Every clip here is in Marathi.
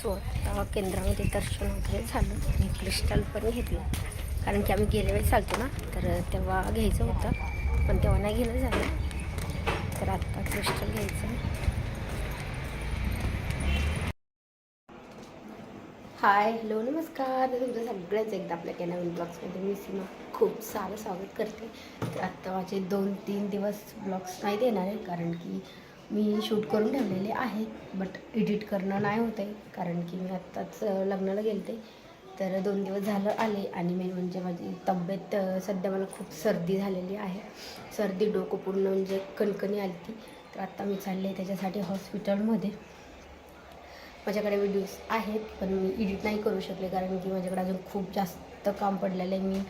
स्वतः केंद्रामध्ये दर्शन वगैरे झालं. आणि क्रिस्टल पण घेतलं. कारण की आम्ही गेल्या वेळेस चालतो ना तर तेव्हा घ्यायचं होतं. पण तेव्हा नाही घेणं झालं. तर आत्ता क्रिस्टल घ्यायचं. हाय हॅलो नमस्कार. तुमचं सगळ्याच एकदा आपल्या के नवीन ब्लॉग्समध्ये मी सीमा. खूप सारं स्वागत करते. तर आत्ता माझे दोन तीन दिवस ब्लॉग्स नाही देणार आहे कारण की मी शूट करून ठेवलेले आहेत बट एडिट करणं नाही होत आहे कारण की मी आत्ताच लग्नाला लग्नाला गेलते. तर दोन दिवस झालं आले आणि मेन म्हणजे माझी तब्येत सध्या मला खूप सर्दी झालेली आहे. सर्दी डोकं पूर्ण म्हणजे कणकणी आली ती तर आत्ता मी चालले त्याच्यासाठी हॉस्पिटलमध्ये. माझ्याकडे व्हिडिओज आहेत पण मी एडिट नाही करू शकले कारण की माझ्याकडे अजून खूप जास्त काम पडलेलं आहे. मी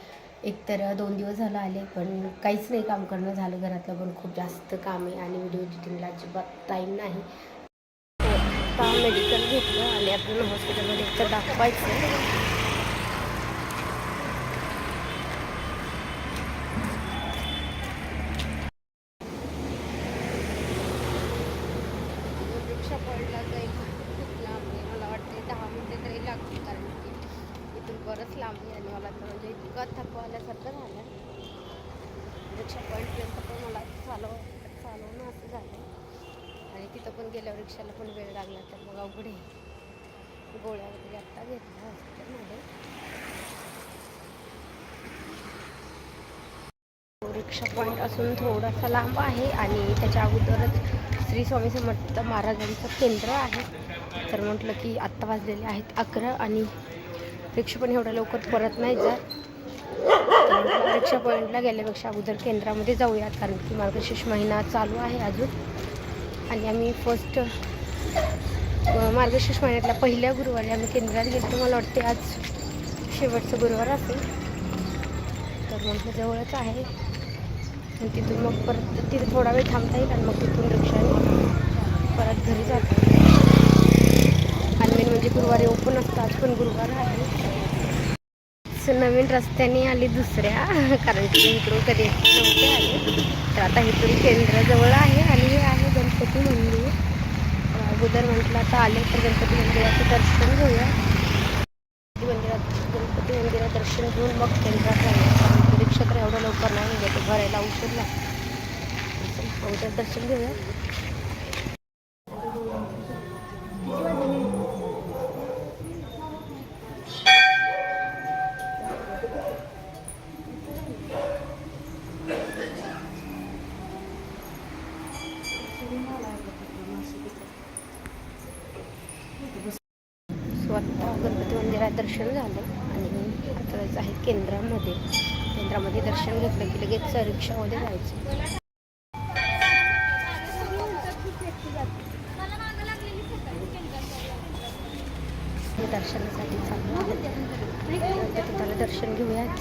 एकतर दोन दिवस झालं आले पण काहीच नाही काम करणं झालं घरातलं. पण खूप जास्त काम आहे आणि व्हिडिओ एडिटिंगला अजिबात टाईम नाही. काम मेडिकल घेतलं आणि आपल्याला हॉस्पिटलमध्ये एकतर दाखवायचं रिक्षा पडला जाईल खूप लांब आहे मला वाटते दहा मिनटे तरी लागतील कारण की इथून लांब आणि मला तर म्हणजे इतकं थकवाल्यासारखं झालं रिक्षा म्हणजे पॉईंटपर्यंत पण मला चालव चालवणं असं झालं आणि तिथं पण गेल्यावर रिक्षाला पण वेळ लागला तर मग अवघड आहे. गोळ्या वगैरे आत्ता घेतल्या हॉस्पिटलमध्ये रिक्षा पॉईंट असून थोडासा लांब आहे आणि त्याच्या अगोदरच श्री स्वामी समर्थ महाराजांचं केंद्र आहे. तर म्हटलं की आत्ता वाजलेले आहेत अकरा आणि रिक्षा पण एवढ्या लवकर परत नाही जात. रिक्षा पॉईंटला गेल्यापेक्षा अगोदर केंद्रामध्ये जाऊयात कारण की मार्गशीर्ष महिना चालू आहे अजून. आणि आम्ही फर्स्ट मार्गशीर्ष महिन्यातल्या पहिल्या गुरुवारी आम्ही केंद्रात गेलो मला वाटते आज शेवटचं गुरुवार असेल. तर मग जवळच आहे. आणि तिथून मग परत तिथे थोडा वेळ थांबता येईल आणि मग तिथून रिक्षाने परत घरी जाता. येईल म्हणजे गुरुवारी ओपन असतं आज पण गुरुवार आहे. So, नवीन रस्त्याने आली दुसऱ्या कारण की इकडून कधी नव्हते आले. तर आता इथून केंद्राजवळ आहे आणि हे आहे गणपती मंदिर. अगोदर म्हटलं आता आले तर गणपती मंदिराचं दर्शन घेऊया. गणपती मंदिरात गणपती मंदिरात दर्शन घेऊन मग केंद्रात जाऊया रिक्षा तर एवढं लवकर नाही निघत भरायला उशीर लागतो. अगोदर दर्शन घेऊया. स्वतः गणपती मंदिरात दर्शन झालं आणि आताच आहे केंद्रामध्ये. केंद्रामध्ये दर्शन घेतलं की लगेच रिक्षामध्ये जायचं. दर्शनासाठी चालू त्याला तर तिथं दर्शन घेऊयात.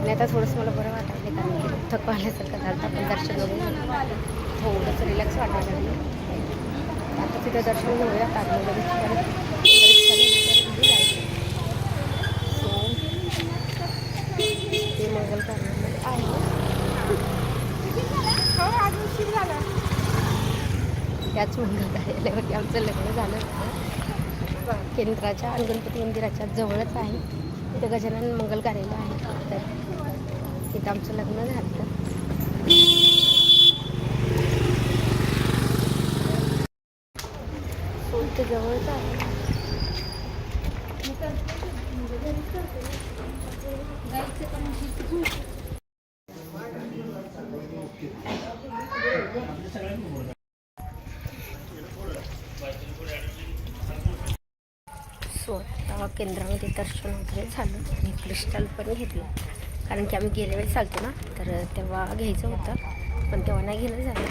आणि आता थोडंसं मला बरं वाटायला कारण की थकवाल्यासारखं झालं आपण दर्शन वगैरे थोडंसं रिलॅक्स वाटायला लागलं. आता तिथं दर्शन घेऊया आतमध्ये जायचं सो ते मंगल कार्यालयामध्ये आहे. त्याच मंगल कार्यालयावरती आमचं लग्न झालं होतं. केंद्राच्या आणि गणपती मंदिराच्या जवळच आहे. तिथं गजानन मंगल कार्यालय आहे. तर तिथं आमचं लग्न झालं सो इथे जवळच आहे. सो आता केंद्रामध्ये दर्शन वगैरे झालं. आणि क्रिस्टल पण घेतलं. कारण की आम्ही गेल्या वेळेस चालतो ना तर तेव्हा घ्यायचं होतं. पण तेव्हा नाही घेणं झालं.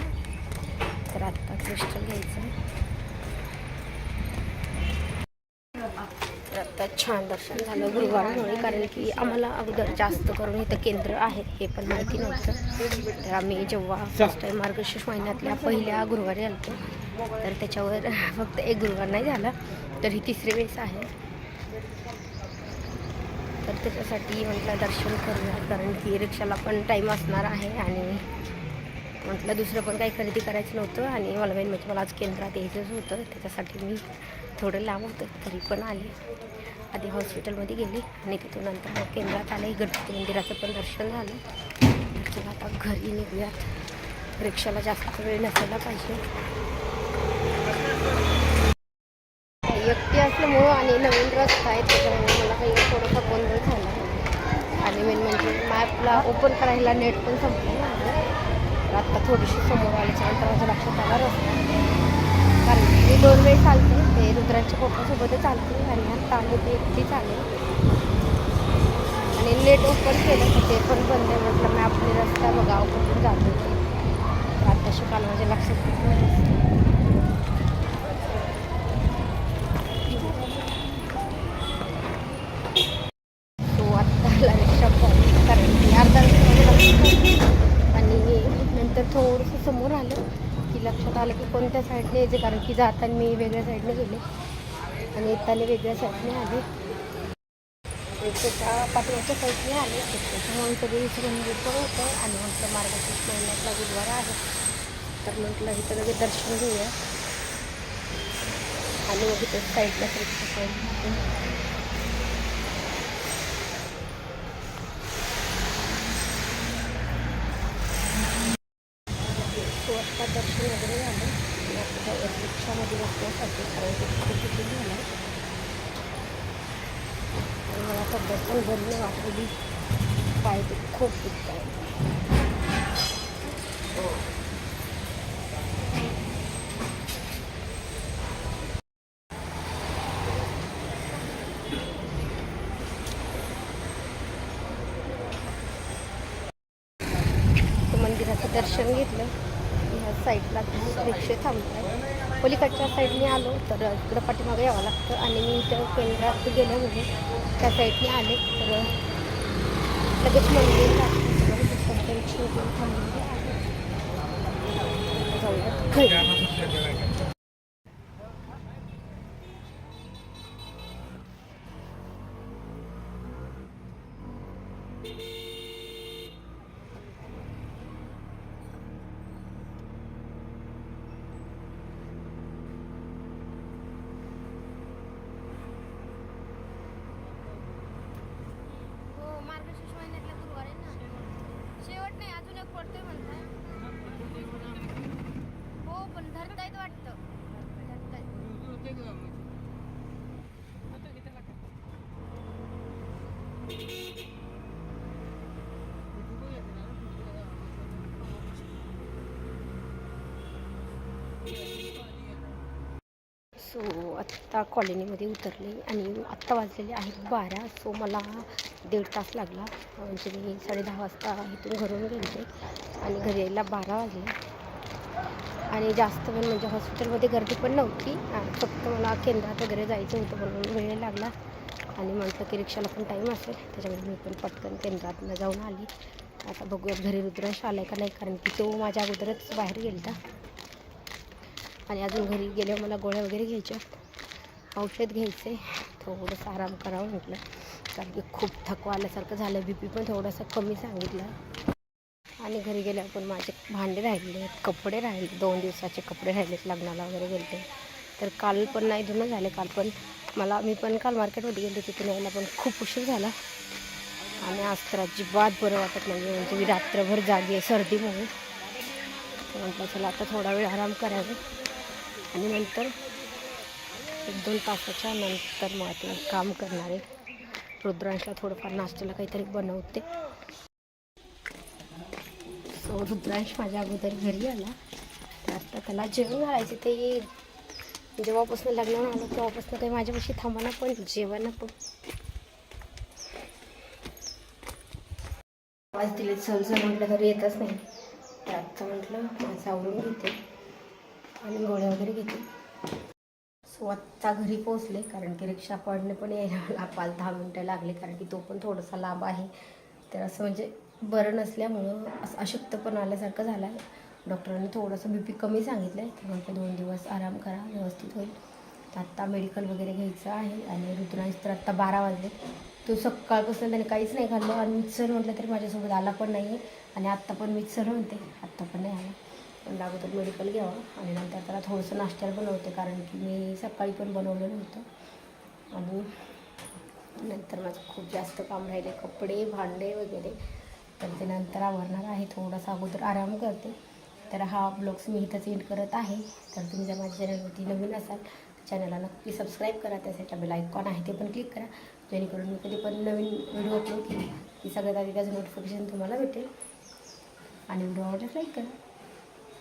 तर आत्ता क्रिस्टल घ्यायचं आता छान दर्शन झालं गुरुवारमुळे कारण की आम्हाला अगोदर जास्त करून इथं केंद्र आहे हे पण माहिती नव्हतं. तर आम्ही जेव्हा फर्स्ट टाईम मार्गशीर्ष महिन्यातल्या पहिल्या गुरुवारी आलतो तर त्याच्यावर फक्त एक गुरुवार नाही झाला तर ही तिसरी वेळेस आहे. तर त्याच्यासाठी म्हटलं दर्शन करूया कारण की रिक्षाला पण टाईम असणार आहे आणि म्हटलं दुसरं पण काही खरेदी करायचं नव्हतं आणि मला मेन म्हणजे मला आज केंद्रात यायचंच होतं त्याच्यासाठी मी थोडं लांब होतं तरी पण आले. आधी हॉस्पिटलमध्ये गेली आणि तिथून नंतर मग केंद्रात आले. गणपती मंदिराचं पण दर्शन झालं. तर आता घरी निघूयात. रिक्षाला जास्त वेळ नसायला पाहिजे. एकटी असल्यामुळं आणि नवीन रस्ता आहे त्याच्यामुळे मला काही थोडासा गोंधळ झाला. आणि मेन म्हणजे मॅपला ओपन करायला नेट पण संपलं आत्ता थोडीशी समोर आल्याच्यानंतर माझ्या लक्षात आला रस्ता कारण मी दोन वेळ चालते ते रुद्रांच्या पप्पासोबतच चालते आणि आता आले ते एकटी चालेल. आणि नेट ओपन केलं तर ते पण बंद आहे म्हटलं आपले रस्ता बघा ओपन जातो ते आत्ताशी काल माझ्या लक्षात नाही तो आत्ता आला रिक्षा पॉईंट कारण की अर्धा तास आणि नंतर थोडंसं समोर आलं की लक्षात आलं की कोणत्या साईडने यायचे? कारण की जाताना मी वेगळ्या साईडने गेले. आणि येताना वेगळ्या साईडने आले. त्याच्या पाठीमागच्या साईडने आले. तर त्याच्यामुळे सगळी विसरून पण होतं. आणि म्हटलं मार्गशीर्ष महिन्यातला गुरुवार आहे. तर म्हटलं इथं लगेच दर्शन घेऊया. आणि मग इथं साईडला साईडच्या साईड सो आत्ता दर्शन वगैरे झालं आणि आता रिक्षामध्ये बसण्यासाठी कारण की खूप किती झालं आणि मला तब्येत पण बरी वापरली वाटलेली पाय खूप दुखत आहे मंदिराचं दर्शन घेतलं. ह्या साईडला रिक्षे थांबतात. पलीकडच्या साईडने आलो तर इकडं पाठीमागं यावं लागतं. आणि मी इथं केंद्रात गेलं म्हणजे त्या साईडने आले. तर लगेच मंदिर लागतं आहे. जाऊयात घरी. हो मार्गशीर्ष महिन्यातला गुरुवार आहे ना शेवट नाही अजून एक पडतोय म्हणताय हो पण धरतायत वाटतं धरतायत सो आत्ता कॉलनीमध्ये उतरले आणि आत्ता वाजलेले आहेत बारा. सो मला दीड तास लागला. म्हणजे मी साडेदहा वाजता इथून घरून गेले आणि घरी यायला बारा वाजले. आणि जास्त वेळ म्हणजे हॉस्पिटलमध्ये गर्दी पण नव्हती. फक्त मला केंद्रात वगैरे जायचं होतं म्हणून वेळ लागला. आणि म्हटलं की रिक्षाला पण टाईम असेल. त्याच्यामुळे मी पण पटकन केंद्रातनं जाऊन आली. आता बघूया घरी रुद्रांश आला का नाही कारण की तो माझ्या अगोदरच बाहेर गेला आणि अजून घरी गेल्यावर मला गोळ्या वगैरे घ्यायच्या औषध घ्यायचे थोडंसं आराम करावं म्हटलं. कारण की खूप थकवा आल्यासारखं झालं. बी पी पण थोडासा कमी सांगितलं. आणि घरी गेल्यावर पण माझे भांडे राहिले कपडे राहिले दोन दिवसाचे कपडे राहिलेत लग्नाला वगैरे गेले तर काल पण नाही धुणं झाले काल पण. मला मी पण काल मार्केटमध्ये गेले तिथून यायला पण खूप उशीर झाला. आणि आज तर अजिबात बरं वाटत नाही म्हणजे मी रात्रभर जागी आहे सर्दीमुळे तर म्हटलं चला आता थोडा वेळ आराम करावे आणि नंतर एक दोन तासाच्या नंतर मग ते काम करणारे रुद्रांशला थोडंफार नाश्त्याला काहीतरी बनवते. सो रुद्रांश माझ्या अगोदर घरी आला. तर आता त्याला जेवण घालायचे ते जेव्हापासून लग्नाला आलं तेव्हापासून काही माझ्यापाशी थांबाना पण जेवण पण. आवाज दिले चल म्हटलं तरी येतच नाही. तर आत्ता म्हटलं माझं आवरून घेते आणि गोळ्या वगैरे घेते. सो आत्ता घरी पोहोचले कारण की रिक्षा पडणे पण यायला पाच दहा मिनटं लागले कारण की तो पण थोडासा लांब आहे. तर असं म्हणजे बरं नसल्यामुळं असं अशक्तपण आल्यासारखं झालं. आहे डॉक्टरांनी थोडंसं बी पी कमी सांगितलं आहे तर दोन दिवस आराम करा व्यवस्थित होईल. तर आत्ता मेडिकल वगैरे घ्यायचं आहे आणि रुद्रांश तर आत्ता बारा वाजले तो सकाळपासून त्याने काहीच नाही खाल्लं आणि मिक्सर म्हटलं तरी माझ्यासोबत आला पण नाही आहे आणि आत्ता पण मिक्सर म्हणते आत्ता पण नाही आला. पण अगोदर मेडिकल घ्यावं आणि नंतर त्याला थोडंसं नाश्त्याला बनवते कारण की मी सकाळी पण बनवलं नव्हतं. आणि नंतर माझं खूप जास्त काम राहिले कपडे भांडे वगैरे. तर ते नंतर आवरणार आहे थोडासा अगोदर आराम करते. तर हा ब्लॉग्स मी इथंच एंड करत आहे. तर तुम्ही जर माझ्या चॅनलवरती नवीन असाल चॅनलला नक्की सबस्क्राईब करा. त्यासाठी बेल आयकॉन आहे ते पण क्लिक करा. जेणेकरून मी कधी पण नवीन व्हिडिओ अपलोड केली की सगळ्यात आधी त्याचं नोटिफिकेशन तुम्हाला भेटेल. आणि व्हिडिओ आवडल्यास लाईक करा.